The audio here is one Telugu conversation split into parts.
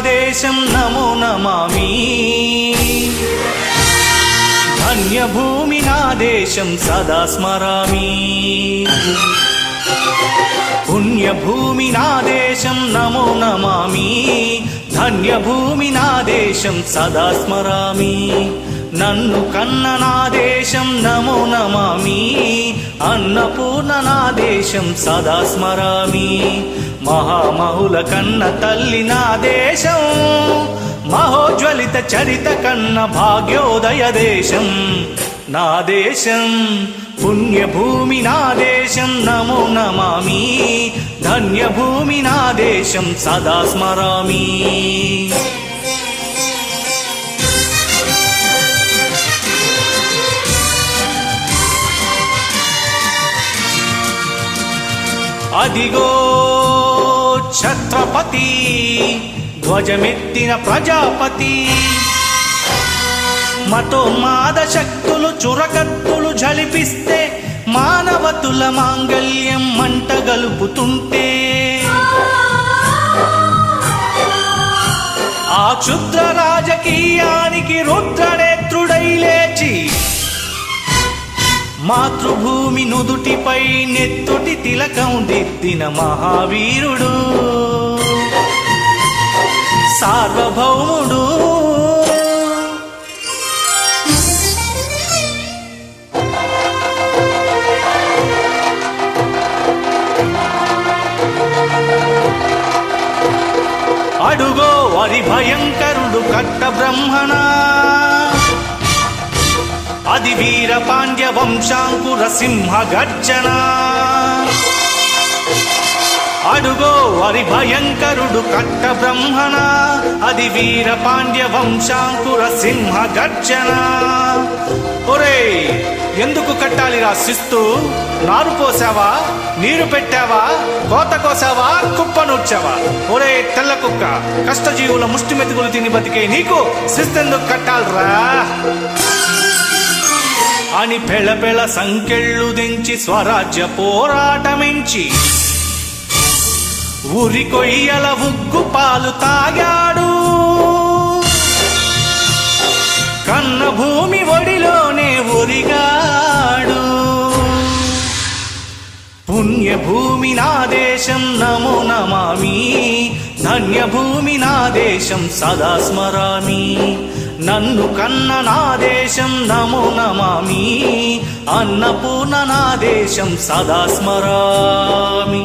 దేశం నమో నమామి. ధన్యభూమి నా దేశం సదా స్మరామి. పుణ్యభూమి నా దేశం నమో నమామి. ధన్యభూమి నా దేశం సదా స్మరామి. నన్ను కన్న నా దేశం నమో నమామి. అన్నపూర్ణ నా దేశం సదా స్మరామి మహామహుల కన్న తల్లి నా దేశం మహోజ్వలిత చరిత కన్న భాగ్యోదయ దేశం నా దేశం పుణ్యభూమి నా దేశం నమో నమామి ధన్యభూమి నా దేశం సదా స్మరామి అదిగో ఛత్రపతి ధ్వజమెత్తిన ప్రజాపతి. మతోన్మాద శక్తులు చురకత్తులు జలిపిస్తే మానవతుల మాంగళ్యం మంట గలుపుతుంటే. ఆ క్షుద్ర రాజకీయానికి రుద్ర మాతృభూమి నుదుటిపై నెత్తుటి తిలకం దిద్దిన మహావీరుడు. సార్వభౌముడు. అడుగో వరి భయంకరుడు కట్ట బ్రహ్మణా అది వీర పాండ్య వంశాంకుర సింహ గర్జన. అడుగో వరి భయంకరుడు కట్ట బ్రహ్మణ అది వీర పాండ్య వంశాంకుర సింహ గర్జన. ఒరే ఎందుకు కట్టాలి రా శిస్తు? నారు పోసావా? నీరు పెట్టావా? కోత కోసావా? కుప్ప నూర్చావా? ఒరే తెల్ల కుక్క కష్టజీవుల ముష్టి మెతుకులు తిని బతికే నీకు శిస్తెందుకు కట్టాలరా అని పెళపెళ సంకెళ్ళు దించి స్వరాజ్య పోరాటమించి. ఉరి కొయ్యల ఉగ్గు పాలు తాగాడు. కన్న భూమి ఒడిలోనే ఉరిగాడు పుణ్యభూమి నా దేశం నమో నమామి. ధన్యభూమి నా దేశం సదా స్మరామి. నన్ను కన్న నా దేశం నమో నమామి. అన్నపూర్ణ నా దేశం సదా స్మరామి.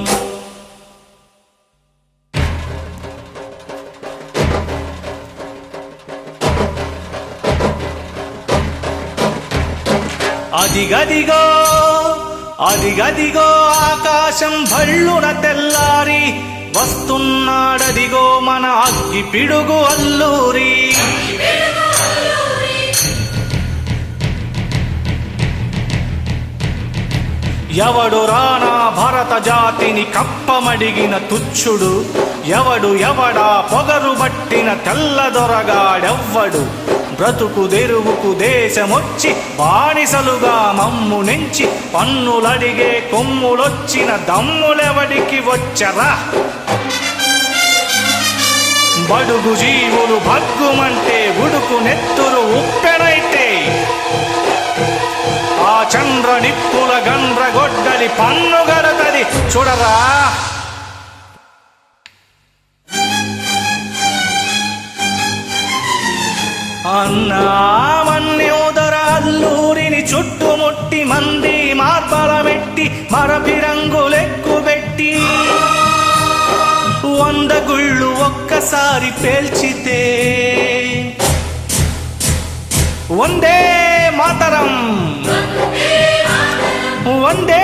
అదిగదిగో అదిగదిగో ఆకాశం భళ్ళున తెల్లారి వస్తున్నాడదిగో మన అగ్గి పిడుగు అల్లూరి. ఎవడు రానా భరత జాతిని కప్పమడిగిన తుచ్చుడు ఎవడు ఎవడా పొగరు బట్టిన తెల్లదొరగాడెవ్వడు బ్రతుకు దెరువుకు దేశమొచ్చి బానిసలుగా మమ్ము నెంచి పన్నులడిగే కొమ్ములొచ్చిన దమ్ములెవడికి వచ్చరా? బడుగు జీవులు భగ్గుమంటే ఉడుకు నెత్తురు ఉప్పెనైతే చూడరా? అన్నామన్యోదర అల్లూరిని చుట్టుముట్టి మంది మార్బలమెట్టి మరపి రంగులెక్కుబెట్టి వంద గుళ్ళు ఒక్కసారి పేల్చితే వందే మాతరం. వందే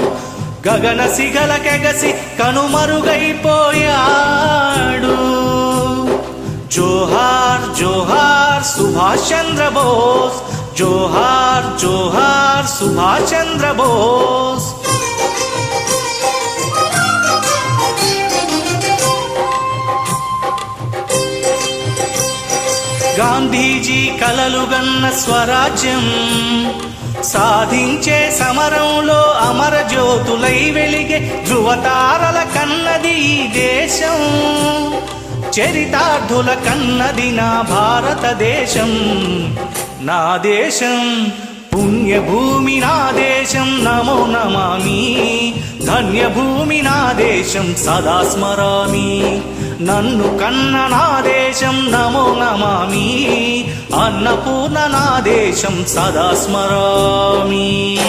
గగన సిగల కెగసి కనుమరుగైపోయాడు. జోహార్ జోహార్ సుభాష్ చంద్ర బోస్. జోహార్ జోహార్ సుభాష్ చంద్ర బోస్. గాంధీజీ కలలుగన్న స్వరాజ్యం. సాధించే సమరంలో అమర జ్యోతులై వెలిగే ధృవతారల కన్నది ఈ దేశం. చరితార్థుల కన్నది నా భారతదేశం. నా దేశం పుణ్యభూమి నా దేశం నమో నమామి. ధన్యభూమి నా దేశం సదా స్మరామి. నన్ను కన్న నా దేశం నమో నమామి. అన్నపూర్ణ నా దేశం సదా స్మరామి.